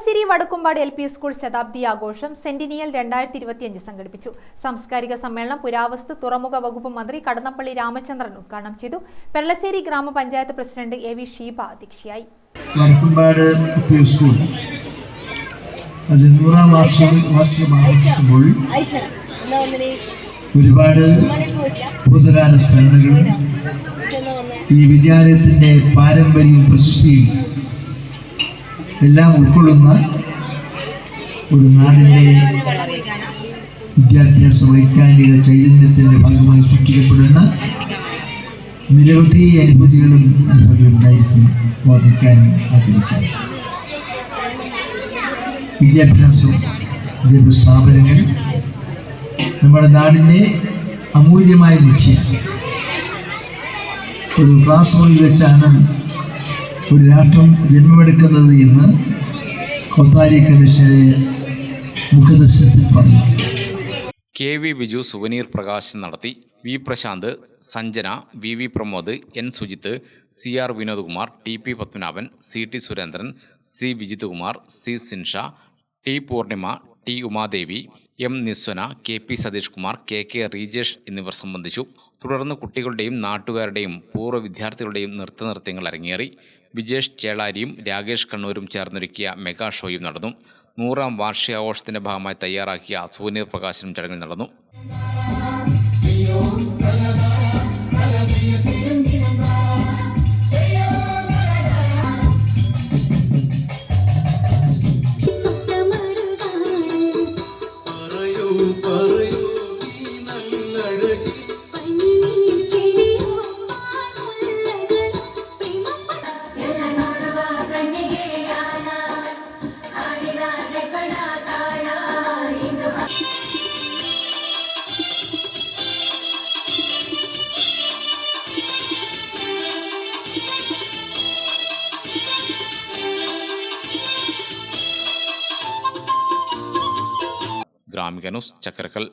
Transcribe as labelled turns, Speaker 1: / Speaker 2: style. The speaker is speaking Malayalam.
Speaker 1: Peralassery Vadakkumpad L P school ശതാബ്ദി ആഘോഷം സെന്റിനിയൽ രണ്ടായിരത്തി ഇരുപത്തിയഞ്ച് സംഘടിപ്പിച്ചു. സാംസ്കാരിക സമ്മേളനം പുരാവസ്തു തുറമുഖ വകുപ്പ് മന്ത്രി കടന്നപ്പള്ളി രാമചന്ദ്രൻ ഉദ്ഘാടനം ചെയ്തു. പെരളശ്ശേരി ഗ്രാമപഞ്ചായത്ത് പ്രസിഡന്റ് എ വി ഷീബ അധ്യക്ഷയായി.
Speaker 2: ഒരുപാട് ഭൂതകാല സ്മരണകളും ഈ വിദ്യാലയത്തിന്റെ പാരമ്പര്യവും പ്രശസ്തിയും എല്ലാം ഉൾക്കൊള്ളുന്ന ഒരു നാടിന്റെ വിദ്യാഭ്യാസ വൈജ്ഞാനിക ചൈതന്യത്തിന്റെ ഭാഗമായി സൃഷ്ടിക്കപ്പെടുന്ന നിരവധി അനുഭൂതികളും അനുഭവങ്ങളുണ്ടായിരിക്കും ഉണ്ടായിരിക്കും ഓർമ്മിക്കാനും ആഗ്രഹിക്കാനും വിദ്യാഭ്യാസം വിദ്യാഭ്യാസ സ്ഥാപനങ്ങൾ നമ്മുടെ നാടിന്റെ അമൂല്യമായ ലക്ഷ്യം. ഒരു ക്ലാസ് റൂമിൽ വെച്ചാണ് ഒരു രാഷ്ട്രം ജന്മമെടുക്കുന്നത് എന്ന് കൊത്താരി കമ്മീഷനെ മുഖദർശനത്തിൽ പറഞ്ഞു.
Speaker 3: കെ വി ബിജു സുവനീർ പ്രകാശൻ നടത്തി. V Prashanth Sanjana V V Pramod N Sujith C R Vinodkumar T P Padmanabhan C T Surendran C Vijith Kumar C Sinsha T Poornima T Umadevi M Niswana K P Satheesh Kumar K K Reejesh എന്നിവർ സംബന്ധിച്ചു. തുടർന്ന് കുട്ടികളുടെയും നാട്ടുകാരുടെയും പൂർവ വിദ്യാർത്ഥികളുടെയും നൃത്ത നൃത്തനൃത്യങ്ങൾ അരങ്ങേറി. വിജേഷ് ചേളാരിയും രാകേഷ് കണ്ണൂരും ചേർന്നൊരുക്കിയ മെഗാ ഷോയും നടന്നു. നൂറാം വാർഷികാഘോഷത്തിന്റെ ഭാഗമായി തയ്യാറാക്കിയ സൂര്യപ്രകാശനം പ്രകാശനം ചടങ്ങിൽ നടന്നു. గ్రామికనుస్ చక్రకల్